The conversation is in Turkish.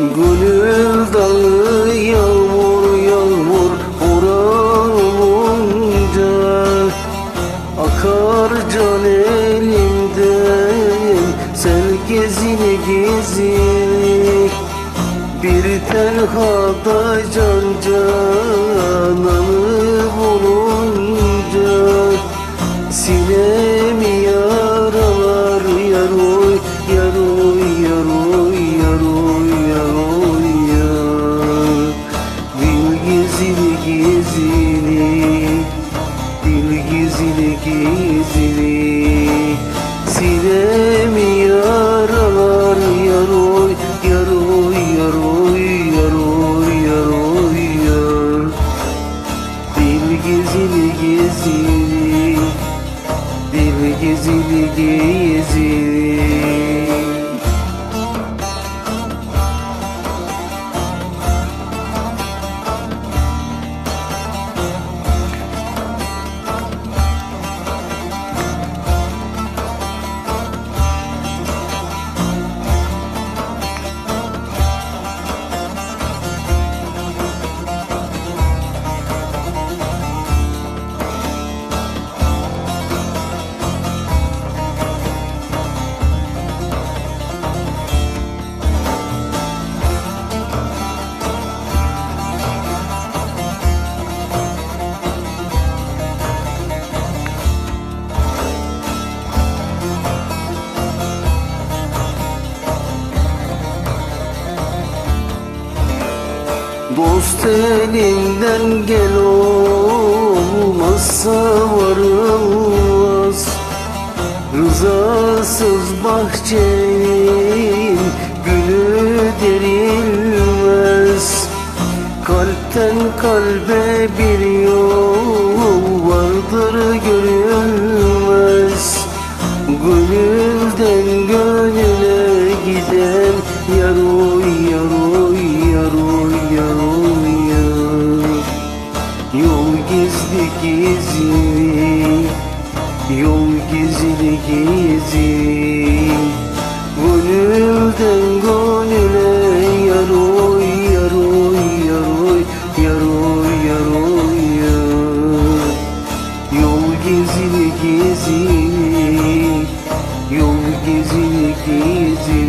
Gönül dağı yağmur yağmur olunca Akar can elimden Sen gezini gezini Bir tenhada can cananı gizli Bil gizli gizli. Sinemi yaralar yaroy yaroy yaroy yaroy yaroy yar Bil gizli gizli Bil gizli gizli Dost elinden gel olmazsa varılmaz. Rızasız bahçenin gülü derilmez Kalpten kalbe bir yol vardır görülmez Gönülden gizli Yol gizli gizli. Gönülden gönüle yaroy yaroy yaroy yaroy yaroy. Yar Yol gizli gizli Yol gizli gizli